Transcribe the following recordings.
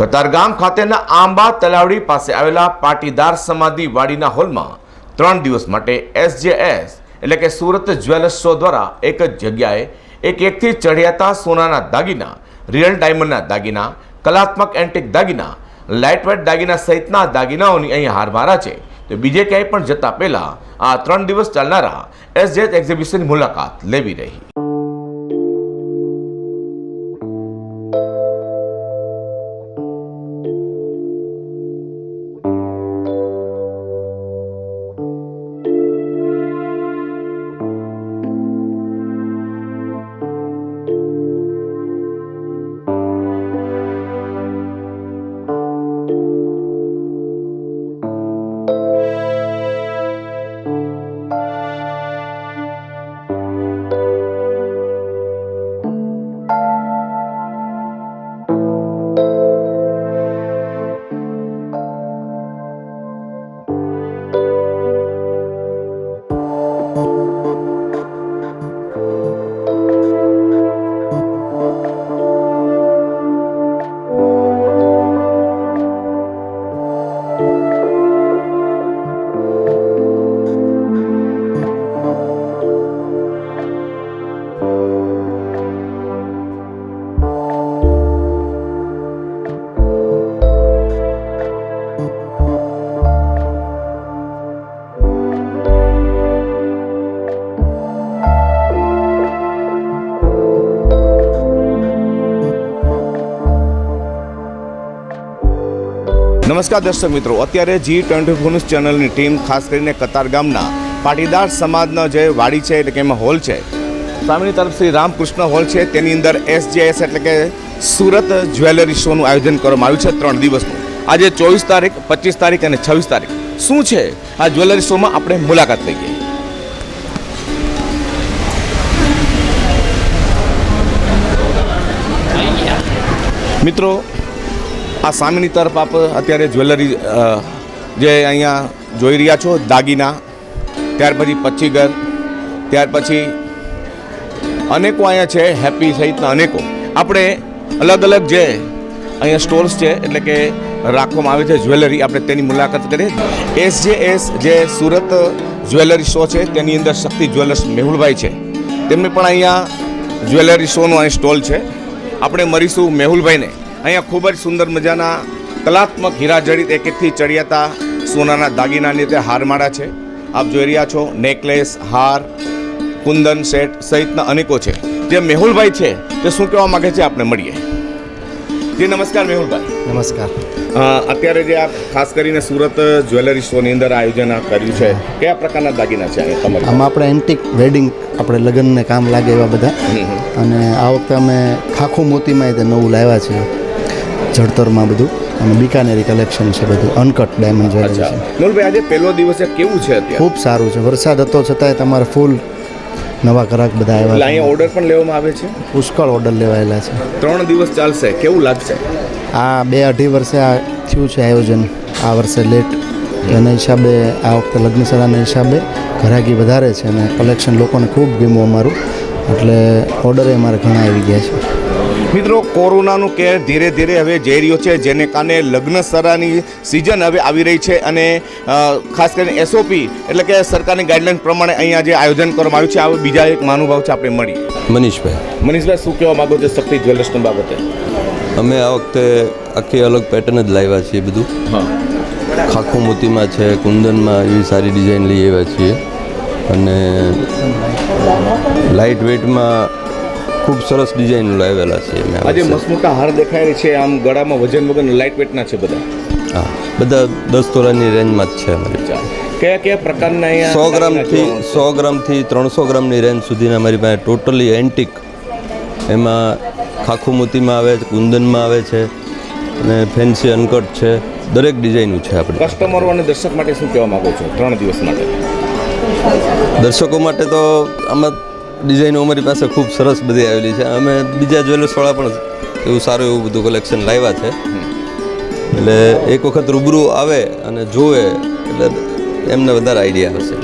કતારગામ ખાતેના આંબા તલાવડી પાસે આવેલા પાટીદાર સમાધિ વાડીના હોલમાં ત્રણ દિવસ માટે એસજેએસ એટલે કે સુરત જ્વેલર્સ શો દ્વારા એક જ જગ્યાએ એક એકથી ચઢિયાતા સોનાના દાગીના, રિયલ ડાયમંડના દાગીના, કલાત્મક એન્ટિક દાગીના લાઇટવેટ દાગીના સહિતના દાગીનાઓની અહીં હારમારા છે. તો બીજે ક્યાંય પણ જતા પહેલા આ ત્રણ દિવસ ચાલનારા એસજેએસ એક્ઝિબિશનની મુલાકાત લેવી રહી. નમસ્કાર દર્શક મિત્રો, અત્યારે જી ટ્વેન્ટી ફોર ન્યૂઝ ચેનલની ટીમ ખાસ કરીને કતાર ગામના પાટીદાર સમાજનો જે વાડી છે એટલે કે એમાં હોલ છે. સામેની તરફ શ્રી રામકૃષ્ણ હોલ છે, તેની અંદર એસજેએસ એટલે કે સુરત જ્વેલરી શોનું આયોજન કરવામાં આવ્યું છે ત્રણ દિવસનું. આજે ચોવીસ તારીખ, પચીસ તારીખ અને છવ્વીસ તારીખ. શું છે? આ જ્વેલરી શોમાં આપણે મુલાકાત લઈએ. મિત્રો આ સામેની તરફ આપ અત્યારે જ્વેલરી જે અહીંયા જોઈ રહ્યા છો, દાગીના, ત્યાર પછી પચ્ચીગર ત્યાર પછી અનેકો અહીંયા છે, હેપી સહિતના અનેકો. આપણે અલગ અલગ જે અહીંયા સ્ટોર્સ છે, એટલે કે રાખવામાં આવે છે જ્વેલરી, આપણે તેની મુલાકાત કરીએ. એસ જે એસ, જે સુરત જ્વેલરી શો છે, તેની અંદર શક્તિ જ્વેલર્સ મેહુલભાઈ છે. તેમને પણ અહીંયા જ્વેલરી શોનો અહીં સ્ટોલ છે. આપણે મળીશું મેહુલભાઈને. અહીંયા ખૂબ જ સુંદર મજાના કલાત્મક હીરાજડિત એક એકથી ચડિયાતા સોનાના દાગીનાની રીતે હારમાળા છે. આપ જોઈ રહ્યા છો નેકલેસ હાર કુંદન સેટ સહિતના અનેકો છે. જે મેહુલભાઈ છે તે શું કહેવા માંગે છે આપણે મળીએ. જી નમસ્કાર મેહુલભાઈ. નમસ્કાર. અત્યારે જે આપ ખાસ કરીને સુરત જ્વેલરી શોની અંદર આયોજન કર્યું છે કયા પ્રકારના દાગીના છે તમારે આમાં આપણે એન્ટિક વેડિંગ આપણે લગ્નને કામ લાગે એવા બધા. અને આ વખતે અમે ખાખું મોતીમાં નવું લાવ્યા છે જડતરમાં બધું અને બિકાનેરી કલેક્શન છે બધું. અનકટ ડાયમંડ જ્વેલરી છે. મોલભાઈ આજે પહેલો દિવસ કેવું છે ખૂબ સારું છે. વરસાદ હતો છતાંય તમારે ફૂલ નવા ગ્રાહક બધા આવ્યા અહીંયા ઓર્ડર પણ લેવામાં આવે છે? પુષ્કળ ઓર્ડર લેવાયેલા છે. ત્રણ દિવસ ચાલશે. કેવું લાગશે? આ બે અઢી વર્ષે આ થયું છે આયોજન. આ વર્ષે લેટ એના હિસાબે આ વખતે લગ્નસરાના હિસાબે ઘરાકી વધારે છે અને કલેક્શન લોકોને ખૂબ ગમ્યું અમારું. એટલે ઓર્ડરે અમારે ઘણા આવી ગયા છે. મિત્રો કોરોનાનું કેર ધીરે ધીરે હવે જઈ રહ્યો છે જેને કારણે લગ્ન સરાની સિઝન હવે આવી રહી છે અને ખાસ કરીને એસઓપી એટલે કે સરકારની ગાઈડલાઈન પ્રમાણે અહીંયા જે આયોજન કરવામાં આવ્યું છે આ બીજા એક મહાનુભાવ છે આપણે મળી મનીષભાઈ. મનીષભાઈ શું કહેવા માગો છો શક્તિ જ્વેલર્સની બાબતે? અમે આ વખતે આખી અલગ પેટર્ન જ લાવ્યા છીએ બધું. ખાખું મોતીમાં છે કુંદનમાં એવી સારી ડિઝાઇન લઈ આવ્યા છીએ. અને લાઇટ વેઇટમાં ખૂબ સરસ ડિઝાઇન લાવેલા છે અમે આજે મસ્ત મસમોટા હાર દેખાય છે આમ ગળામાં વજન વગર લાઇટ વેટના છે બધા. હા બધા દસ તોલાની રેન્જમાં જ છે અમારી. કયા કયા પ્રકારના અહીંયા સો ગ્રામથી સો ગ્રામથી ત્રણસો ગ્રામની રેન્જ સુધીના અમારી પાસે ટોટલી એન્ટિક એમાં ખાખું મોતીમાં આવે છે કુંદનમાં આવે છે અને ફેન્સી અનકટ છે. દરેક ડિઝાઇનનું છે આપણે કસ્ટમરો અને દર્શક માટે શું કહેવા માગો છો? ત્રણ દિવસ માટે. દર્શકો માટે તો આમાં ડિઝાઇનો અમારી પાસે ખૂબ સરસ બધી આવેલી છે. અમે બીજા જ્વેલર્સવાળા પણ એવું સારું એવું બધું કલેક્શન લાવ્યા છે. એટલે એક વખત રૂબરૂ આવે અને જોવે, એટલે એમને વધારે આઈડિયા હશે.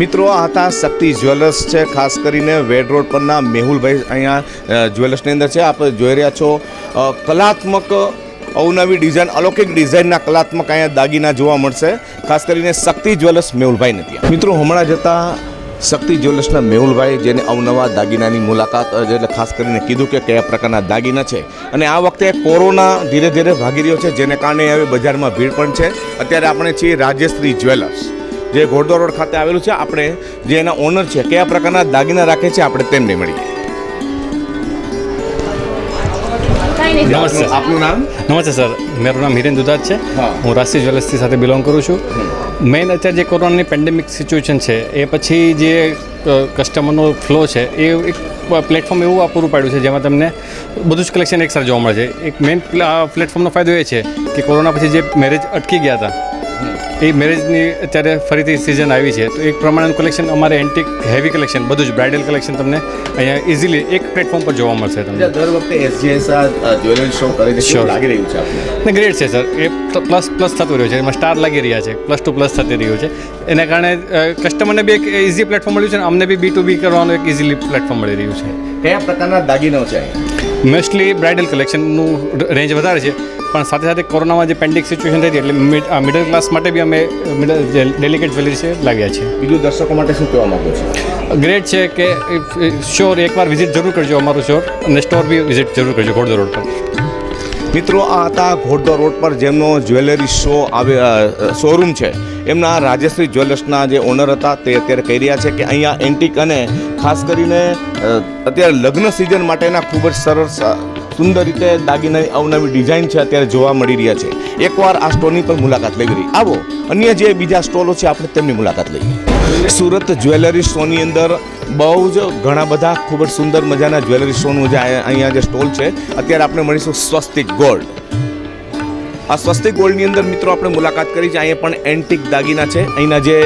મિત્રો, આ હતા શક્તિ જ્વેલર્સ છે, ખાસ કરીને વેડ રોડ પરના મેહુલભાઈ અહીંયા જ્વેલર્સની અંદર છે. આપ જોઈ રહ્યા છો કલાત્મક અવનવી ડિઝાઇન, અલૌકિક ડિઝાઇનના કલાત્મક અહીંયા દાગીના જોવા મળશે. ખાસ કરીને શક્તિ જ્વેલર્સ મેહુલભાઈ નથી મિત્રો, હમણાં જતાં શક્તિ જ્વેલર્સના મેહુલભાઈ, જેને અવનવા દાગીનાની મુલાકાત એટલે ખાસ કરીને કીધું કે કયા પ્રકારના દાગીના છે. અને આ વખતે કોરોના ધીરે ધીરે ભાગી રહ્યો છે, જેને કારણે હવે બજારમાં ભીડ પણ છે. અત્યારે આપણે છીએ રાજેશ્રી જ્વેલર્સ. જે ઘોડદોર રોડ ખાતે આવેલું છે, આપણે જે એના ઓનર છે, કયા પ્રકારના દાગીના રાખે છે, આપણે તેમને મળીએ. નમસ્તે. આપનું નામ? નમસ્તે સર. મારું નામ હિરેન દુધાત છે. હું. રાશિ જ્વેલર્સથી સાથે બિલોંગ કરું છું. મેઇન અત્યારે જે કોરોનાની પેન્ડેમિક સિચ્યુએશન છે એ પછી જે કસ્ટમરનો ફ્લો છે એ એક પ્લેટફોર્મ એવું આ પૂરું પાડ્યું છે જેમાં તમને બધું જ કલેક્શન એકસાથે જોવા મળે છે. એક મેઇન પ્લેટફોર્મનો ફાયદો એ છે કે કોરોના પછી જે મેરેજ અટકી ગયા હતા એ મેરેજની અત્યારે ફરીથી સિઝન આવી છે. તો એક પ્રમાણેનું કલેક્શન અમારે એન્ટિક હેવી કલેક્શન બધું જ બ્રાઇડલ કલેક્શન તમને અહીંયા ઇઝીલી એક પ્લેટફોર્મ પર જોવા મળશે તમને. દર વખતે એસજીએસ જ્વેલરી શો કરે છે લાગી રહ્યું છે ને ગ્રેડ છે સર એ પ્લસ પ્લસ થતું રહ્યું છે. એમાં સ્ટાર લાગી રહ્યા છે. પ્લસ ટુ પ્લસ થતી રહ્યું છે. એના કારણે કસ્ટમરને બી એક ઇઝી પ્લેટફોર્મ મળ્યું છે અને અમને બી બી ટુ બી કરવાનું એક ઇઝીલી પ્લેટફોર્મ મળી રહ્યું છે. કયા પ્રકારના દાગીનો છે મોસ્ટલી બ્રાઇડલ કલેક્શનનું રેન્જ વધારે છે. પણ સાથે સાથે કોરોનામાં જે પેન્ડિંગ સિચ્યુએશન થઈ હતી એટલે મિડલ ક્લાસ માટે બી અમે મિડલ જે ડેલિકેટ જ્વેલરી છે લાવ્યા છે બીજું દર્શકો માટે શું કહેવા માગો છો? ગ્રેટ છે કે શ્યોર એકવાર વિઝિટ જરૂર કરજો અમારું શ્યોર અને સ્ટોર બી વિઝિટ જરૂર કરજો ઘોડ રોડ પર. મિત્રો, આ હતા ઘોડદો રોડ પર જેમનો જ્વેલરી શો આવે શોરૂમ છે. એમના રાજેશ્રી જ્વેલર્સના જે ઓનર હતા તે અત્યારે કહી રહ્યા છે કે અહીંયા એન્ટિક અને ખાસ કરીને અત્યારે લગ્ન સિઝન માટેના ખૂબ જ સરસ સુંદર રીતે દાગીનાની અવનવી ડિઝાઇન છે અત્યારે જોવા મળી રહ્યા છે. એકવાર આ સ્ટોરની પણ મુલાકાત લેવી રહી આવો, અન્ય જે બીજા સ્ટોલો છે, આપણે તેમની મુલાકાત લઈએ. સુરત જ્વેલરી શોની અંદર બહુ જ ઘણા બધા ખૂબ જ સુંદર મજાના જ્વેલરી શોનું જે અહીંયા જે સ્ટોલ છે, અત્યારે આપણે મળીશું સ્વસ્તિક ગોલ્ડ. આ સ્વસ્તિક ગોલ્ડની અંદર મિત્રો આપણે મુલાકાત કરી છે, અહીંયા પણ એન્ટિક દાગીના છે. અહીંના જે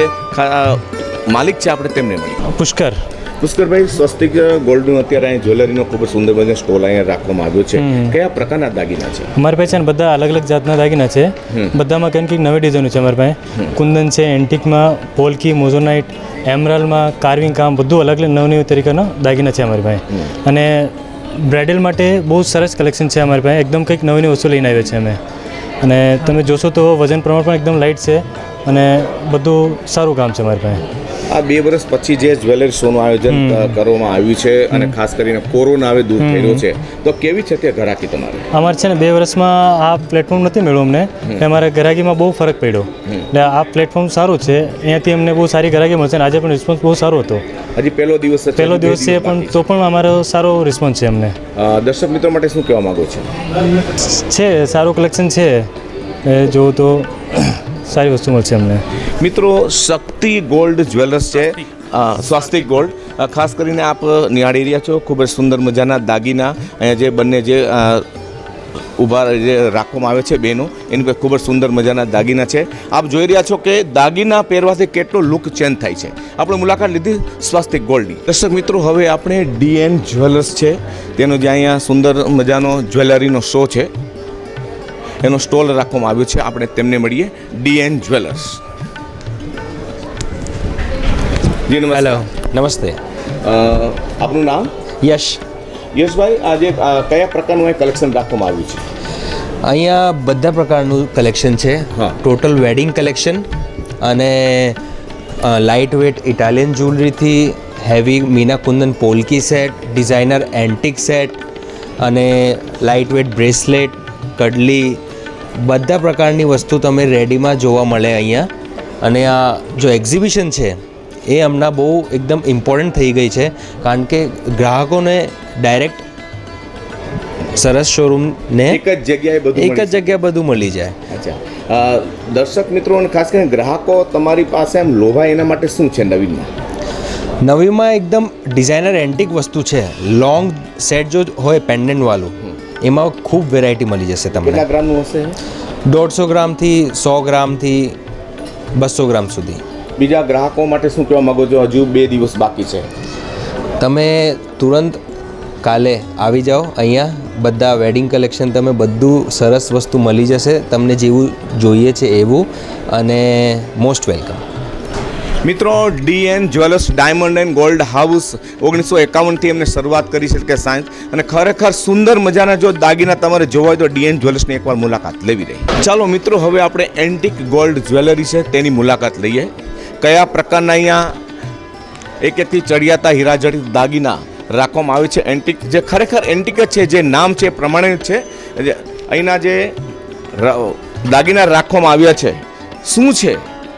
માલિક છે, આપણે તેમને મળી પુષ્કર. પુષ્કરભાઈ સ્વસ્તિક ગોલ્ડનું અત્યારે અહીંયા જ્વેલરીનો ખૂબ જ સુંદર મજાનો સ્ટોલ અહીંયા રાખવામાં આવ્યો છે. કયા પ્રકારના દાગીના છે? અમારી પાસે બધા અલગ અલગ જાતના દાગીના છે. બધામાં કંઈક કંઈક નવી ડિઝાઇનો છે અમારી પાસે. કુંદન છે એન્ટિકમાં પોલકી મોઝોનાઇટ એમરાલમાં કાર્વિંગ કામ બધું અલગ અલગ નવ નવી તરીકેના દાગીના છે અમારી પાસે. અને બ્રાઇડલ માટે બહુ સરસ કલેક્શન છે અમારી પાસે. એકદમ કંઈક નવી નવી વસ્તુ લઈને આવ્યા છે અમે. અને તમે જોશો તો વજન પ્રમાણ પણ એકદમ લાઇટ છે. અને બધું સારું કામ છે અમારી પાસે. આ બે વર્ષ પછી જે જ્વેલરી શોનું આયોજન કરવામાં આવ્યું છે અને ખાસ કરીને કોરોના હવે દૂર થઈ રહ્યો છે તો કેવી છે તે ઘરાકી તમારી? અમારે છે ને બે વર્ષમાં આ પ્લેટફોર્મ નથી મળ્યું અમને. અમારા ઘરાકીમાં બહુ ફરક પડ્યો. એટલે આ પ્લેટફોર્મ સારું છે. અહીંયાથી અમને બહુ સારી ઘરાકી મળશે અને આજે પણ રિસ્પોન્સ બહુ સારો હતો. હજી પહેલો દિવસ છે, પહેલો દિવસ છે પણ તો પણ અમારો સારો રિસ્પોન્સ છે અમને. દર્શક મિત્રો માટે શું કહેવા માગો છો? છે સારું કલેક્શન છે. એ જોવું તો સારી વસ્તુ મળશે અમને. મિત્રો, શક્તિ ગોલ્ડ જ્વેલર્સ છે. સ્વાસ્તિક ગોલ્ડ. ખાસ કરીને આપ નિહાળી રહ્યા છો. ખૂબ જ સુંદર મજાના દાગીના. અહીંયા જે બંને જે ઊભા જે રાખવામાં આવે છે બેનો, એની પર ખૂબ જ સુંદર મજાના દાગીના છે. આપ જોઈ રહ્યા છો કે દાગીના પહેરવાથી કેટલો લુક ચેન્જ થાય છે. આપણે મુલાકાત લીધી સ્વાસ્તિક ગોલ્ડની. દર્શક મિત્રો, હવે આપણે ડીએન જ્વેલર્સ છે. તેનો જે અહીંયા સુંદર મજાનો જ્વેલરીનો શો છે. એનો સ્ટોલ રાખવામાં આવ્યો છે. આપણે તેમને મળીએ. DN jewellers. જી નમસ્તે. હેલો નમસ્તે. આપનું નામ? યશ. યશભાઈ આજે કયા પ્રકારનું અહીં કલેક્શન રાખવામાં આવ્યું છે? અહીંયા બધા પ્રકારનું કલેક્શન છે. હા. ટોટલ વેડિંગ કલેક્શન અને light weight Italian જ્વેલરીથી heavy meena kundan polki set designer antique set અને લાઇટ વેટ બ્રેસલેટ કડલી બધા પ્રકારની વસ્તુ તમે રેડીમાં જોવા મળે અહીંયા. અને આ જો એક્ઝિબિશન છે એ હમણાં બહુ એકદમ ઇમ્પોર્ટન્ટ થઈ ગઈ છે. કારણ કે ગ્રાહકોને ડાયરેક્ટ સરસ શોરૂમને એક જ જગ્યાએ બધું એક જ જગ્યાએ બધું મળી જાય. અચ્છા. દર્શક મિત્રો અને ખાસ કરીને ગ્રાહકો તમારી પાસે એમ લોભાય એના માટે શું છે નવીનમાં? નવીમાં એકદમ ડિઝાઇનર એન્ટિક વસ્તુ છે. લોંગ સેટ જો હોય પેન્ડન્ટવાળું એમાં ખૂબ વેરાયટી મળી જશે કેટલા તમને ગ્રામનું હશે? દોઢસો ગ્રામથી સો ગ્રામથી બસો ગ્રામ સુધી. બીજા ગ્રાહકો માટે શું કહેવા માંગો છો? હજુ બે દિવસ બાકી છે. તમે તુરંત કાલે આવી જાઓ અહીંયા બધા વેડિંગ કલેક્શન તમે બધું સરસ વસ્તુ મળી જશે. તમને જેવું જોઈએ છે એવું અને મોસ્ટ વેલકમ મિત્રો DN jewellers diamond and gold house ઓગણીસો એકાવનથી એમને શરૂઆત કરી છે કે સાયન્સ અને ખરેખર સુંદર મજાના જો દાગીના તમારે જોવા હોય તો ડીએન જ્વેલર્સની એકવાર મુલાકાત લેવી રહી. ચાલો મિત્રો, હવે આપણે એન્ટિક ગોલ્ડ જ્વેલરી છે તેની મુલાકાત લઈએ. કયા પ્રકારના અહીંયા એક એકથી ચડિયાતા હીરાજડિત દાગીના રાખવામાં આવે છે? એન્ટિક જે ખરેખર એન્ટિક જ છે, જે નામ છે પ્રમાણે છે. અહીંના જે દાગીના રાખવામાં આવ્યા છે. શું છે?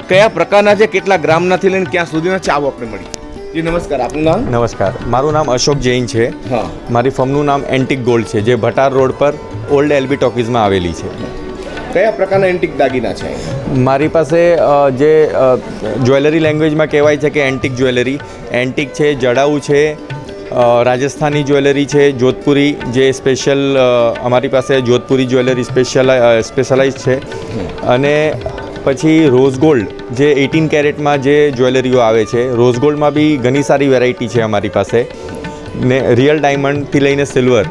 કયા પ્રકારના છે કેટલા ગ્રામનાથી લઈને ક્યાં સુધીના આવો આપણે મળી. જી નમસ્કાર. આપનું નામ? નમસ્કાર. મારું નામ અશોક જૈન છે. હા. મારી ફર્મનું નામ એન્ટિક ગોલ્ડ છે જે ભટાર રોડ પર ઓલ્ડ એલબી ટોકીઝમાં આવેલી છે. કયા પ્રકારના એન્ટિક દાગીના છે? મારી પાસે જે જ્વેલરી લેંગ્વેજમાં કહેવાય છે કે એન્ટિક જ્વેલરી. એન્ટિક છે જડાઉ છે રાજસ્થાની જ્વેલરી છે જોધપુરી જે સ્પેશિયલ અમારી પાસે જોધપુરી જ્વેલરી સ્પેશિયલ સ્પેશિયલાઇઝ છે. અને પછી રોઝ ગોલ્ડ જે એટીન કેરેટમાં જે જ્વેલરીઓ આવે છે રોઝ ગોલ્ડમાં બી ઘણી સારી વેરાયટી છે અમારી પાસે. ને રિયલ ડાયમંડથી લઈને સિલ્વર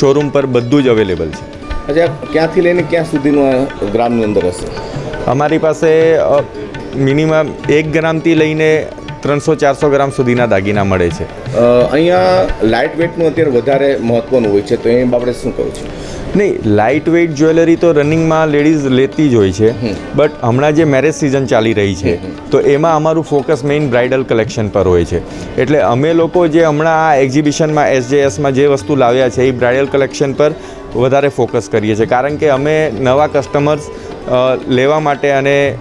શોરૂમ પર બધું જ અવેલેબલ છે. અચ્છા ક્યાંથી લઈને ક્યાં સુધીનું ગ્રામની અંદર હશે? અમારી પાસે મિનિમમ એક ગ્રામથી લઈને ત્રણસો ચારસો ગ્રામ સુધીના દાગીના મળે છે. અહીંયા લાઇટ વેટનું અત્યારે વધારે મહત્ત્વનું હોય છે તો એ બાબતે શું કહું છું? નહીં લાઇટ વેઇટ જ્વેલરી તો રનિંગમાં લેડીઝ લેતી જ હોય છે બટ હમણાં જે મેરેજ સિઝન ચાલી રહી છે તો એમાં અમારું ફોકસ મેઇન બ્રાઇડલ કલેક્શન પર હોય છે. એટલે અમે લોકો જે હમણાં આ એક્ઝિબિશનમાં એસજેએસમાં જે વસ્તુ લાવ્યા છે એ બ્રાઇડલ કલેક્શન પર વધારે ફોકસ કરીએ છીએ. કારણ કે અમે નવા કસ્ટમર્સ લેવા માટે અને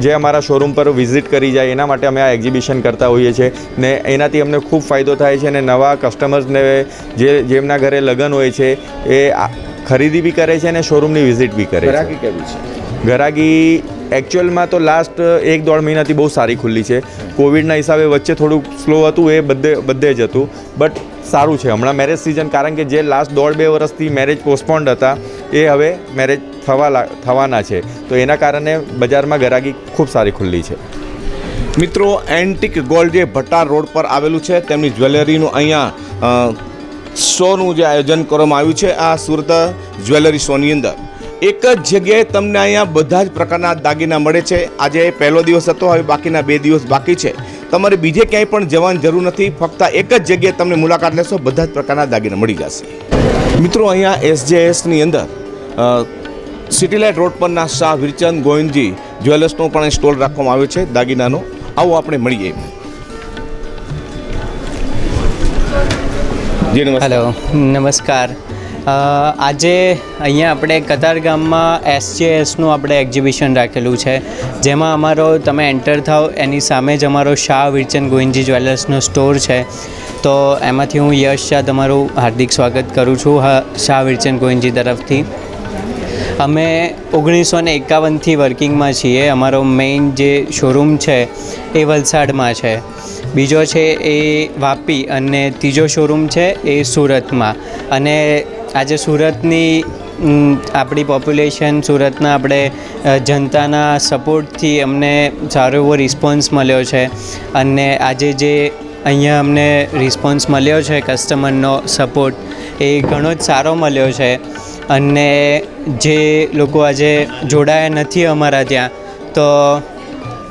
જે અમારા શોરૂમ પર વિઝિટ કરી જાય એના માટે અમે આ એક્ઝિબિશન કરતા હોઈએ છીએ. ને એનાથી અમને ખૂબ ફાયદો થાય છે અને નવા કસ્ટમર્સને જે જેમના ઘરે લગ્ન હોય છે એ આ- ખરીદી બી કરે છે અને શોરૂમની વિઝિટ બી કરે છે. કેવી છે? ગરાગી એકચ્યુઅલમાં તો લાસ્ટ એક દોઢ મહિનાથી બહુ સારી ખુલ્લી છે. કોવિડના હિસાબે વચ્ચે થોડુંક સ્લો હતું એ બધે બધે જ હતું. બટ સારું છે. હમણાં મેરેજ સિઝન કારણ કે જે લાસ્ટ દોઢ બે વર્ષથી મેરેજ પોસ્ટપોન્ડ હતા એ હવે મેરેજ થવા થવાના છે. તો એના કારણે બજારમાં ગરાગી ખૂબ સારી ખુલ્લી છે. મિત્રો એન્ટિક ગોલ્ડ જે ભટ્ટાર રોડ પર આવેલું છે તેમની જ્વેલરીનું અહીંયા શોનું જે આયોજન કરવામાં આવ્યું છે, આ સુરત જ્વેલરી શોની અંદર. એક જ જગ્યાએ તમને અહીંયા બધા જ પ્રકારના દાગીના મળે છે. આજે પહેલો દિવસ હતો, હવે બાકીના બે દિવસ બાકી છે. તમારે બીજે ક્યાંય પણ જવાની જરૂર નથી, ફક્ત એક જ જગ્યાએ તમને મુલાકાત લેશો, બધા જ પ્રકારના દાગીના મળી જશે. મિત્રો, અહીંયા એસજેએસની અંદર સિટીલાઇટ રોડ પરના શાહ વિરચંદ ગોવિંદજી જ્વેલર્સનો પણ સ્ટોલ રાખવામાં આવ્યો છે, દાગીનાનો. આવો આપણે મળીએ. જી, નમસ્કાર. હેલો, નમસ્કાર. આજે અહીંયા આપણે કતાર ગામમાં એસજેએસનું આપણે એક્ઝિબિશન રાખેલું છે. જેમાં અમારો તમે એન્ટર થાવ, એની સામે જ અમારો શાહ વિરચંદ ગોવિંદજી જ્વેલર્સનો સ્ટોર છે. તો એમાંથી હું યશ શાહ તમારું હાર્દિક સ્વાગત કરું છું શાહ વિરચંદ ગોવિંદજી તરફથી. અમે ઓગણીસો ને એકાવનથી વર્કિંગમાં છીએ. અમારો મેઇન જે શોરૂમ છે એ વલસાડમાં છે. બીજો છે એ વાપી અને ત્રીજો શોરૂમ છે એ સુરતમાં. અને આજે સુરતની આપણી પોપ્યુલેશન સુરતના આપણે જનતાના સપોર્ટથી અમને સારો એવો રિસ્પોન્સ મળ્યો છે. અને આજે જે અહીંયા અમને રિસ્પોન્સ મળ્યો છે કસ્ટમરનો સપોર્ટ એ ઘણો જ સારો મળ્યો છે. અને જે લોકો આજે જોડાયા નથી અમારા ત્યાં, તો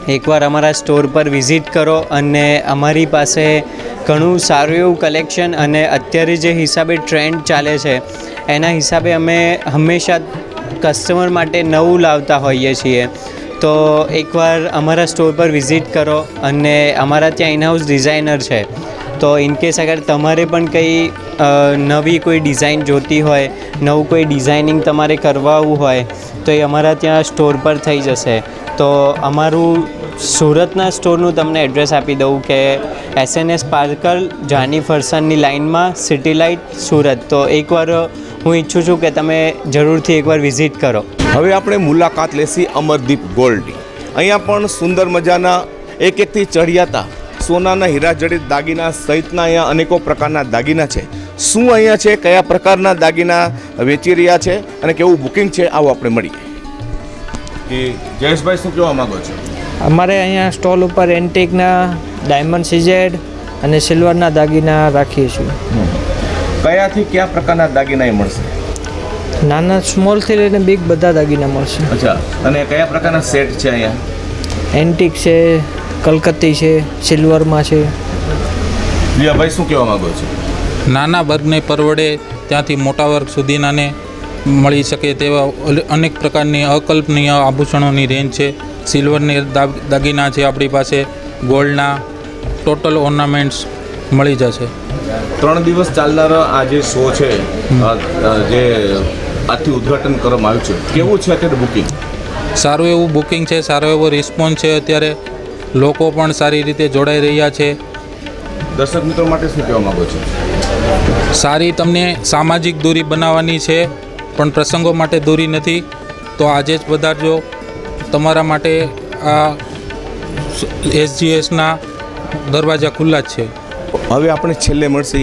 એકવાર અમારા સ્ટોર પર વિઝિટ કરો અને અમારી પાસે ઘણું સારું એવું કલેક્શન અને અત્યારે જે હિસાબે ટ્રેન્ડ ચાલે છે, એના હિસાબે અમે હંમેશા કસ્ટમર માટે નવું લાવતા હોઈએ છીએ. તો એકવાર અમારા સ્ટોર પર વિઝિટ કરો અને અમારા ત્યાં ઇનહાઉસ ડિઝાઇનર છે. તો ઇનકેસ અગર તમારે પણ કંઈ નવી કોઈ ડિઝાઇન જોતી હોય, નવું કોઈ ડિઝાઇનિંગ તમારે કરવાવું હોય, તો એ અમારા ત્યાં સ્ટોર પર થઈ જશે. તો અમારું સુરતના સ્ટોરનું તમને એડ્રેસ આપી દઉં કે એસએનએસ પાર્કર જાની ફરસાનની લાઇનમાં સિટી લાઇટ સુરત. તો એકવાર હું ઈચ્છું છું કે તમે જરૂરથી એકવાર વિઝિટ કરો. હવે આપણે મુલાકાત લેશી અમરદીપ ગોલ્ડની અહીંયા પણ સુંદર મજાના એક એકથી ચઢિયાતા સોનાના હીરાજડિત દાગીના સહિતના અહીંયા અનેકો પ્રકારના દાગીના છે. શું અહીંયા છે કયા પ્રકારના દાગીના વેચી રહ્યા છે અને કેવું બુકિંગ છે આવું આપણે મળીએ. જયેશભાઈ શું કહેવા માગો છો? અમારે અહીંયા સ્ટોલ ઉપર એન્ટિકના ડાયમંડ સિઝેડ અને સિલ્વરના દાગીના રાખીએ છીએ. કયાથી કયા પ્રકારના દાગીના એ મળશે? નાના સ્મોલથી લઈને બિગ બધા દાગીના મળશે. અચ્છા. અને કયા પ્રકારના સેટ છે અહીંયા? એન્ટિક છે કલકત્તી છે સિલ્વરમાં છે. ભાઈ શું કહેવા માગો છો? નાના વર્ગને પરવડે ત્યાંથી મોટા વર્ગ સુધીનાને મળી શકે તેવા અનેક પ્રકારની અકલ્પનીય આભૂષણોની રેન્જ છે. સિલ્વરની દાગીના છે આપણી પાસે. ગોલ્ડના ટોટલ ઓર્નામેન્ટ્સ મળી જશે. ત્રણ દિવસ ચાલનાર આ જે શો છે જે આથી ઉદ્ઘાટન કરવામાં આવ્યું છે કેવું છે અત્યારે બુકિંગ સારું એવું બુકિંગ છે સારો એવો રિસ્પોન્સ છે અત્યારે. લોકો પણ સારી રીતે જોડાઈ રહ્યા છે. દર્શક મિત્રો માટે શું કહેવા માગો છો? સારી તમને સામાજિક દૂરી બનાવવાની છે પણ પ્રસંગો માટે દૂરી નથી. તો આજે જ પધારજો. તમારા માટે આ એસજીએસના દરવાજા ખુલ્લા જ છે. હવે આપણે છેલ્લે મળશે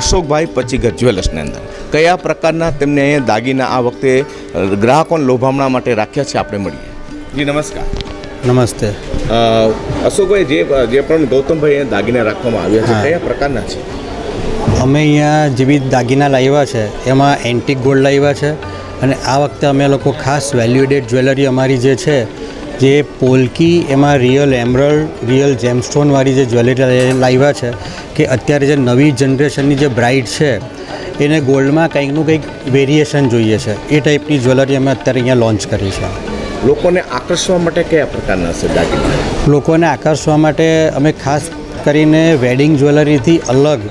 અશોકભાઈ પચીગર જ્વેલર્સની અંદર. કયા પ્રકારના તેમને અહીંયા દાગીના આ વખતે ગ્રાહકોને લોભામણા માટે રાખ્યા છે આપણે મળીએ. જી નમસ્કાર. નમસ્તે. અશોકભાઈ જે જે પણ ગૌતમભાઈ દાગીના રાખવામાં આવ્યા છે કયા પ્રકારના છે? અમે અહીંયા જેવી દાગીના લાવ્યા છે એમાં એન્ટિક ગોલ્ડ લાવ્યા છે અને આ વખતે અમે લોકો ખાસ વેલ્યુએડેડ જ્વેલરી અમારી જે છે જે પોલકી એમાં રિયલ એમરલ્ડ રિયલ જેમસ્ટોનવાળી જે જ્વેલરી લાવ્યા છે કે અત્યારે જે નવી જનરેશનની જે બ્રાઇડ છે એને ગોલ્ડમાં કંઈકનું કંઈક વેરિએશન જોઈએ છે એ ટાઈપની જ્વેલરી અમે અત્યારે અહીંયા લોન્ચ કરી છે. લોકોને આકર્ષવા માટે કયા પ્રકારના છે દાગીના? લોકોને આકર્ષવા માટે અમે ખાસ કરીને વેડિંગ જ્વેલરીથી અલગ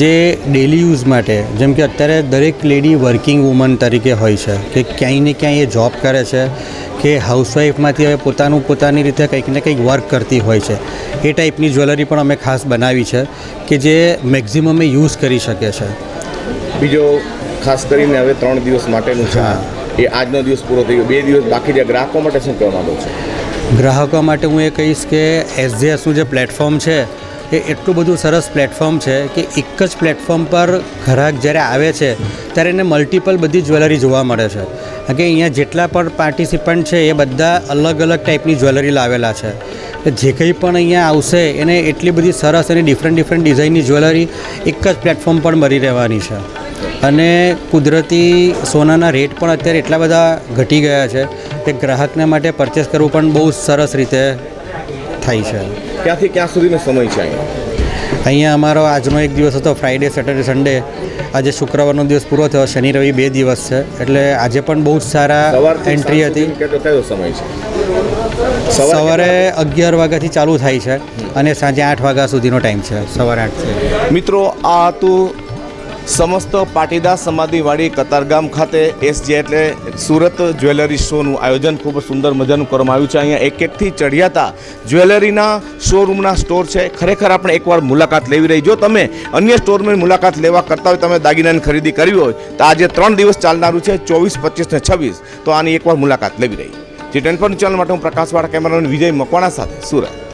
જે ડેલી યુઝ માટે જેમ કે અત્યારે દરેક લેડી વર્કિંગ વુમન તરીકે હોય છે કે ક્યાંય ને ક્યાંય એ જોબ કરે છે કે હાઉસવાઈફમાંથી હવે પોતાનું પોતાની રીતે કંઈક ને કંઈક વર્ક કરતી હોય છે એ ટાઈપની જ્વેલરી પણ અમે ખાસ બનાવી છે કે જે મેક્ઝિમમ એ યુઝ કરી શકે છે. બીજો ખાસ કરીને હવે ત્રણ દિવસ માટેનું છે. એ આજનો દિવસ પૂરો થઈ ગયો. બે દિવસ બાકી જે ગ્રાહકો માટે શું કહેવા માંગો છો? ગ્રાહકો માટે હું એ કહીશ કે એસજીએસનું જે પ્લેટફોર્મ છે, એ એટલું બધું સરસ પ્લેટફોર્મ છે કે એક જ પ્લેટફોર્મ પર ગ્રાહક જ્યારે આવે છે, ત્યારે એને મલ્ટિપલ બધી જ્વેલરી જોવા મળે છે. કારણ કે અહીંયા જેટલા પણ પાર્ટિસિપન્ટ છે, એ બધા અલગ અલગ ટાઈપની જ્વેલરી લાવેલા છે. જે કંઈ પણ અહીંયા આવશે, એને એટલી બધી સરસ અને ડિફરન્ટ ડિફરન્ટ ડિઝાઇનની જ્વેલરી એક જ પ્લેટફોર્મ પર મળી રહેવાની છે. અને કુદરતી સોનાના રેટ પણ અત્યારે એટલા બધા ઘટી ગયા છે કે ગ્રાહકને માટે પરચેસ કરવું પણ બહુ સરસ રીતે થાય છે. ક્યાંથી ક્યાં સુધીનો સમય છે અહીંયા? અમારો આજનો એક દિવસ હતો ફ્રાઈડે સેટરડે સન્ડે આજે શુક્રવારનો દિવસ પૂરો થયો શનિ રવિ બે દિવસ છે. એટલે આજે પણ બહુ જ સારા એન્ટ્રી હતી. કયો સમય છે? સવારે અગિયાર વાગ્યાથી ચાલુ થાય છે અને સાંજે આઠ વાગ્યા સુધીનો ટાઈમ છે સવારે આઠથી. મિત્રો આ હતું સમસ્ત પાટીદાર સમાધિવાડી કતારગામ ખાતે એસજે એટલે સુરત જ્વેલરી શોનું આયોજન ખૂબ સુંદર મજાનું કરવામાં આવ્યું છે. અહીંયા એક એકથી ચઢિયાતા જ્વેલરીના શોરૂમના સ્ટોર છે. ખરેખર આપણે એકવાર મુલાકાત લેવી રહી. જો તમે અન્ય સ્ટોરની મુલાકાત લેવા કરતા હોય, તમે દાગીનાની ખરીદી કરવી હોય, તો આજે ત્રણ દિવસ ચાલનારું છે ચોવીસ, પચીસ ને છવ્વીસ. તો આની એકવાર મુલાકાત લેવી રહી. જે ટેન ચેનલ માટે હું પ્રકાશવાળા કેમેરામેન વિજય મકવાણા સાથે સુરત.